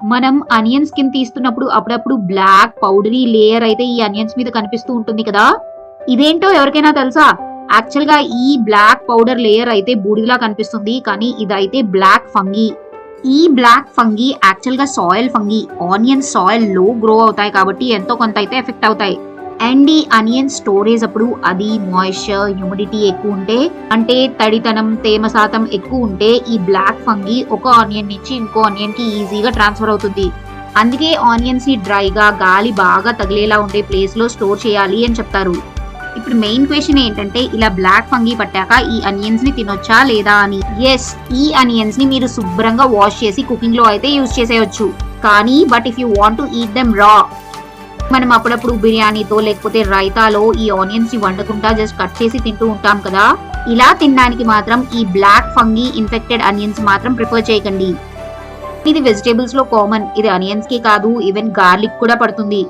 మనం onion skin తీస్తున్నప్పుడు అప్పుడప్పుడు black powdery layer అయితే ఈ అనియన్స్ మీద కనిపిస్తూ ఉంటుంది కదా? ఇదేంటో ఎవరికైనా తెలుసా? యాక్చువల్గా ఈ బ్లాక్ పౌడర్ లేయర్ అయితే బూడిదలా కనిపిస్తుంది కానీ ఇదైతే బ్లాక్ ఫంగీ ఈ black fungi actually soil fungi onion సాయిల్లో grow అవుతాయి కాబట్టి ఎంతో కొంత అయితే ఎఫెక్ట్ అవుతాయి. అండ్ ఈ అనియన్ స్టోరేజ్ అప్పుడు అది మాయిశ్చర్ హ్యూమిడిటీ ఎక్కువ ఉంటే అంటే తడితనం తేమ శాతం ఎక్కువ ఉంటే ఈ బ్లాక్ ఫంగి ఒక ఆనియన్ నుంచి ఇంకో ఆనియన్కి ఈజీగా ట్రాన్స్ఫర్ అవుతుంది. అందుకే ఆనియన్స్ని డ్రైగా గాలి బాగా తగిలేలా ఉండే ప్లేస్లో స్టోర్ చేయాలి అని చెప్తారు. ఇప్పుడు మెయిన్ క్వశ్చన్ ఏంటంటే ఇలా బ్లాక్ ఫంగి పట్టాక ఈ అనియన్స్ని తినొచ్చా లేదా అని? ఎస్ ఈ అనియన్స్ని మీరు శుభ్రంగా వాష్ చేసి కుకింగ్లో అయితే యూజ్ చేసేయచ్చు. కానీ but if you want to eat them raw మనం అప్పుడప్పుడు బిర్యానీతో లేకపోతే రైతాలో ఈ ఆనియన్స్ని వండకుండా జస్ట్ కట్ చేసి తింటూ ఉంటాం కదా. ఇలా తినడానికి మాత్రం ఈ బ్లాక్ ఫంగి ఇన్ఫెక్టెడ్ అనియన్స్ మాత్రం ప్రిఫర్ చేయకండి. ఇది వెజిటేబుల్స్లో కామన్ ఇది అనియన్స్కి కాదు ఈవెన్ గార్లిక్ కూడా పడుతుంది.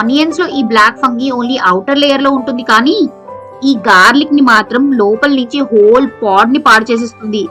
ఆనియన్స్లో ఈ బ్లాక్ ఫంగి ఓన్లీ అవుటర్ లేయర్లో ఉంటుంది కానీ ఈ గార్లిక్ని మాత్రం లోపల నుంచి హోల్ పాడ్ని పాడు చేసేస్తుంది.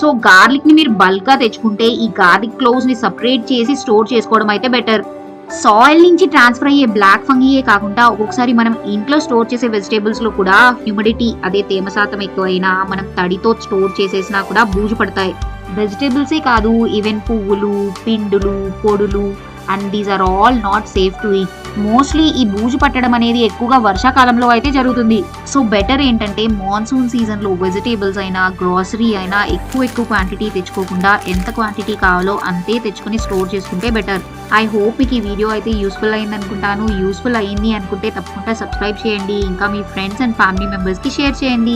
సో గార్లిక్ని మీరు బల్క్గా తెచ్చుకుంటే ఈ గార్లిక్ క్లోవ్స్ని సపరేట్ చేసి స్టోర్ చేసుకోవడం అయితే బెటర్ సాయిల్ నుంచి ట్రాన్స్ఫర్ అయ్యే బ్లాక్ ఫంగీయే కాకుండా ఒక్కొక్కసారి మనం ఇంట్లో స్టోర్ చేసే వెజిటేబుల్స్లో కూడా హ్యూమిడిటీ అదే తేమ శాతం ఎక్కువైనా మనం తడితో స్టోర్ చేసేసినా కూడా బూజు పడతాయి. వెజిటేబుల్సే కాదు ఈవెన్ పువ్వులు పిండులు పొడులు and these are all not safe to eat. Mostly ఈ బూజు పట్టడం అనేది ఎక్కువగా వర్షాకాలంలో అయితే జరుగుతుంది. సో బెటర్ ఏంటంటే మాన్సూన్ సీజన్లో వెజిటేబుల్స్ అయినా గ్రాసరీ అయినా ఎక్కువ ఎక్కువ క్వాంటిటీ తెచ్చుకోకుండా ఎంత క్వాంటిటీ కావాలో అంతే తెచ్చుకొని స్టోర్ చేసుకుంటే బెటర్ ఐ హోప్ మీకు ఈ వీడియో అయితే యూస్ఫుల్ అయింది అనుకుంటాను యూస్ఫుల్ అయింది అనుకుంటే తప్పకుండా సబ్స్క్రైబ్ చేయండి. ఇంకా మీ ఫ్రెండ్స్ అండ్ ఫ్యామిలీ మెంబర్స్కి షేర్ చేయండి.